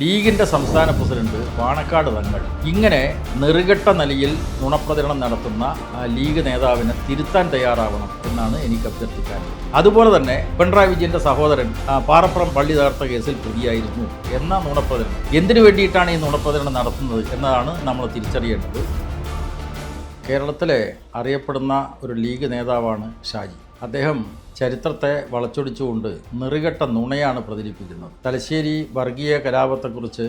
ലീഗിന്റെ സംസ്ഥാന പ്രസിഡന്റ് പാണക്കാട് തങ്ങൾ ഇങ്ങനെ നെറുകെട്ട നിലയിൽ നുണപ്രചരണം നടത്തുന്ന ലീഗ് നേതാവിനെ തിരുത്താൻ തയ്യാറാവണം എന്നാണ് എനിക്ക് അഭ്യർത്ഥിക്കാൻ. അതുപോലെ തന്നെ പിണറായി വിജയന്റെ സഹോദരൻ പാറപ്പുറം പള്ളി തകർത്ത കേസിൽ പ്രതിയായിരുന്നു എന്ന നുണപ്രചരണം. എന്തിനു വേണ്ടിയിട്ടാണ് ഈ നുണപ്രചരണം നടത്തുന്നത് എന്നതാണ് നമ്മൾ തിരിച്ചറിയേണ്ടത്. കേരളത്തിലെ അറിയപ്പെടുന്ന ഒരു ലീഗ് നേതാവാണ് ഷാജി. അദ്ദേഹം ചരിത്രത്തെ വളച്ചൊടിച്ചുകൊണ്ട് നിറുകെട്ട നുണയാണ് പ്രചരിപ്പിക്കുന്നത്. തലശ്ശേരി വർഗീയ കലാപത്തെക്കുറിച്ച്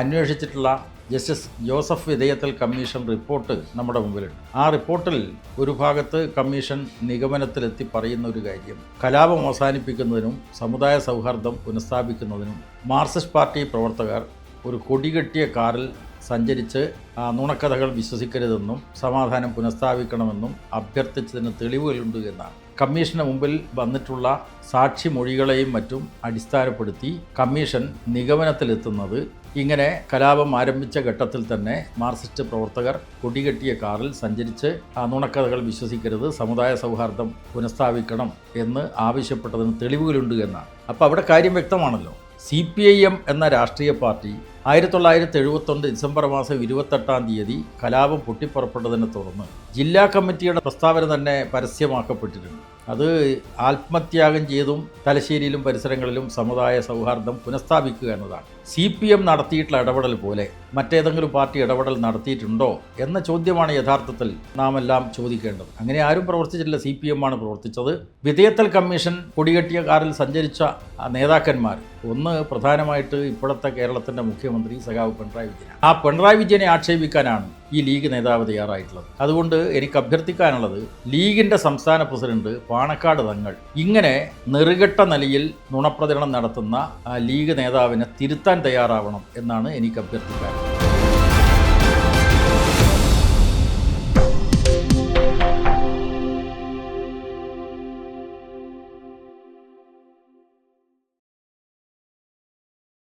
അന്വേഷിച്ചിട്ടുള്ള justice Joseph Vithayathil commission report നമ്മുടെ മുമ്പിലുണ്ട്. ആ റിപ്പോർട്ടിൽ ഒരു ഭാഗത്ത് കമ്മീഷൻ നിഗമനത്തിലെത്തി പറയുന്ന ഒരു കാര്യം കലാപം അവസാനിപ്പിക്കുന്നതിനും സമുദായ സൗഹാർദ്ദം പുനഃസ്ഥാപിക്കുന്നതിനും മാർക്സിസ്റ്റ് പാർട്ടി പ്രവർത്തകർ ഒരു കൊടികെട്ടിയ കാറിൽ സഞ്ചരിച്ച് നുണക്കഥകൾ വിശ്വസിക്കരുതെന്നും സമാധാനം പുനഃസ്ഥാപിക്കണമെന്നും അഭ്യർത്ഥിച്ചതിന് തെളിവുകളുണ്ട് എന്നാണ്. കമ്മീഷന് മുമ്പിൽ വന്നിട്ടുള്ള സാക്ഷി മൊഴികളെയും മറ്റും അടിസ്ഥാനപ്പെടുത്തി കമ്മീഷൻ നിഗമനത്തിലെത്തുന്നത് ഇങ്ങനെ കലാപം ആരംഭിച്ച ഘട്ടത്തിൽ തന്നെ മാർസിസ്റ്റ് പ്രവർത്തകർ കൊടികെട്ടിയ കാറിൽ സഞ്ചരിച്ച് നുണക്കഥകൾ വിശ്വസിക്കരുത് സമുദായ സൗഹാർദ്ദം പുനഃസ്ഥാപിക്കണം എന്ന് ആവശ്യപ്പെട്ടതിന് തെളിവുകളുണ്ട് എന്നാണ്. അപ്പോൾ അവിടെ കാര്യം വ്യക്തമാണല്ലോ. സി എന്ന രാഷ്ട്രീയ പാർട്ടി ആയിരത്തി തൊള്ളായിരത്തി എഴുപത്തൊന്ന് ഡിസംബർ മാസം ഇരുപത്തെട്ടാം തീയതി കലാപം പൊട്ടിപ്പുറപ്പെട്ടതിനെ തുടർന്ന് ജില്ലാ കമ്മിറ്റിയുടെ പ്രസ്താവന തന്നെ പരസ്യമാക്കപ്പെട്ടിട്ടുണ്ട് അത് ആത്മത്യാഗം ചെയ്തും തലശ്ശേരിയിലും പരിസരങ്ങളിലും സമുദായ സൗഹാർദ്ദം പുനഃസ്ഥാപിക്കുക എന്നതാണ്. സി പി എം നടത്തിയിട്ടുള്ള ഇടപെടൽ പോലെ മറ്റേതെങ്കിലും പാർട്ടി ഇടപെടൽ നടത്തിയിട്ടുണ്ടോ എന്ന ചോദ്യമാണ് യഥാർത്ഥത്തിൽ നാം എല്ലാം ചോദിക്കേണ്ടത്. അങ്ങനെ ആരും പ്രവർത്തിച്ചിട്ടില്ല. സി പി എം ആണ് പ്രവർത്തിച്ചത്. വിധേയത്തൽ കമ്മീഷൻ കൊടികെട്ടിയ കാറിൽ സഞ്ചരിച്ച നേതാക്കന്മാർ ഒന്ന് പ്രധാനമായിട്ട് ഇപ്പോഴത്തെ കേരളത്തിന്റെ മുഖ്യമന്ത്രി സഖാവ് പിണറായി വിജയൻ ആ പിണറായി വിജയനെ ആക്ഷേപിക്കാനാണ് ഈ ലീഗ് നേതാവ് തയ്യാറായിട്ടുള്ളത്. അതുകൊണ്ട് എനിക്ക് അഭ്യർത്ഥിക്കാനുള്ളത് ലീഗിന്റെ സംസ്ഥാന പ്രസിഡന്റ് പാണക്കാട് തങ്ങൾ. ഇങ്ങനെ നെറുകെട്ട നിലയിൽ നുണപ്രചരണം നടത്തുന്ന ലീഗ് നേതാവിനെ തിരുത്താൻ തയ്യാറാവണം എന്നാണ് എനിക്ക് അഭ്യർത്ഥിക്കാനുള്ളത്.